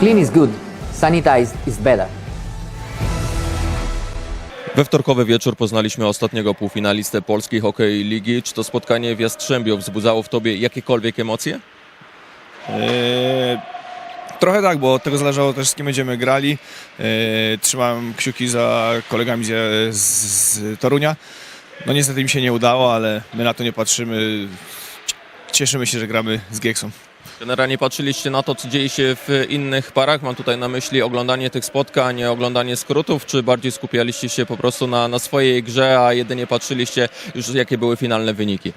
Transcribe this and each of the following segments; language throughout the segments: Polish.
Clean is good, sanitized is better. We wtorkowy wieczór poznaliśmy ostatniego półfinalistę Polskiej Hokej Ligi. Czy to spotkanie w Jastrzębiu wzbudzało w tobie jakiekolwiek emocje? Eee, Trochę tak, bo od tego zależało też z kim będziemy grali. Eee, Trzymałem kciuki za kolegami z, z Torunia. No niestety im się nie udało, ale my na to nie patrzymy. Cieszymy się, że gramy z Gieksą. Generalnie patrzyliście na to, co dzieje się w innych parach. Mam tutaj na myśli oglądanie tych spotkań, oglądanie skrótów, czy bardziej skupialiście się po prostu na, na swojej grze, a jedynie patrzyliście już jakie były finalne wyniki?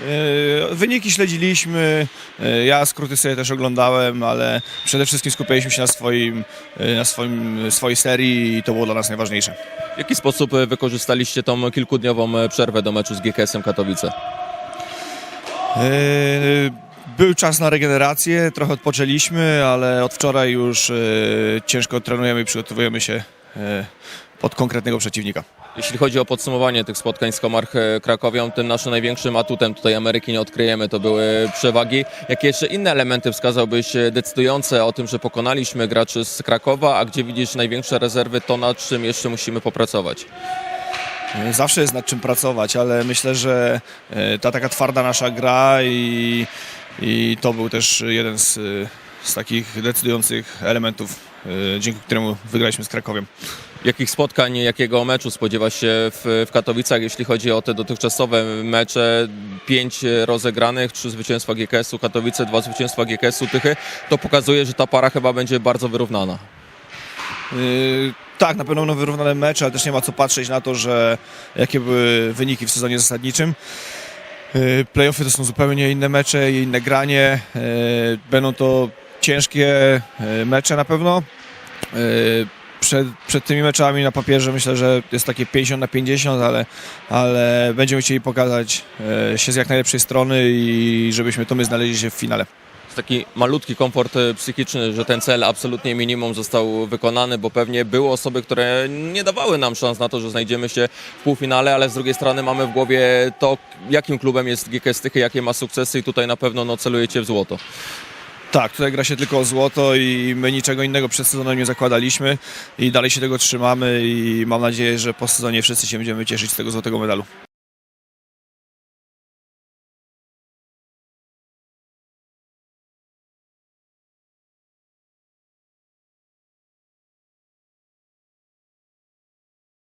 Eee, Wyniki śledziliśmy, eee, ja skróty sobie też oglądałem, ale przede wszystkim skupialiśmy się na, swoim, eee, na swoim, swojej serii i to było dla nas najważniejsze. W jaki sposób wykorzystaliście tą kilkudniową przerwę do meczu z GKS-em Katowice? Eee, Był czas na regenerację, trochę odpoczęliśmy, ale od wczoraj już e, ciężko trenujemy i przygotowujemy się e, pod konkretnego przeciwnika. Jeśli chodzi o podsumowanie tych spotkań z Komarch e, Krakowią, tym naszym największym atutem tutaj Ameryki nie odkryjemy, to były przewagi. Jakie jeszcze inne elementy wskazałbyś e, decydujące o tym, że pokonaliśmy graczy z Krakowa, a gdzie widzisz największe rezerwy, to nad czym jeszcze musimy popracować? Zawsze jest nad czym pracować, ale myślę, że e, ta taka twarda nasza gra i, i to był też jeden z, e, z takich decydujących elementów, e, dzięki któremu wygraliśmy z Krakowiem. Jakich spotkań, jakiego meczu spodziewasz się w, w Katowicach, jeśli chodzi o te dotychczasowe mecze? Pięć rozegranych, trzy zwycięstwa GKS-u Katowice, dwa zwycięstwa GKS-u Tychy. To pokazuje, że ta para chyba będzie bardzo wyrównana. Yy, Tak, na pewno będą wyrównane mecze, ale też nie ma co patrzeć na to, że jakie były wyniki w sezonie zasadniczym. Yy, Playoffy to są zupełnie inne mecze i inne granie. Yy, Będą to ciężkie yy, mecze na pewno. Przed, przed tymi meczami na papierze myślę, że jest takie 50 na 50, ale, ale będziemy chcieli pokazać się z jak najlepszej strony i żebyśmy to my znaleźli się w finale. Taki malutki komfort e, psychiczny, że ten cel absolutnie minimum został wykonany, bo pewnie były osoby, które nie dawały nam szans na to, że znajdziemy się w półfinale, ale z drugiej strony mamy w głowie to, jakim klubem jest GKS Tychy, jakie ma sukcesy i tutaj na pewno no, celujecie w złoto. Tak, tutaj gra się tylko o złoto i my niczego innego przed sezonem nie zakładaliśmy i dalej się tego trzymamy i mam nadzieję, że po sezonie wszyscy się będziemy cieszyć z tego złotego medalu.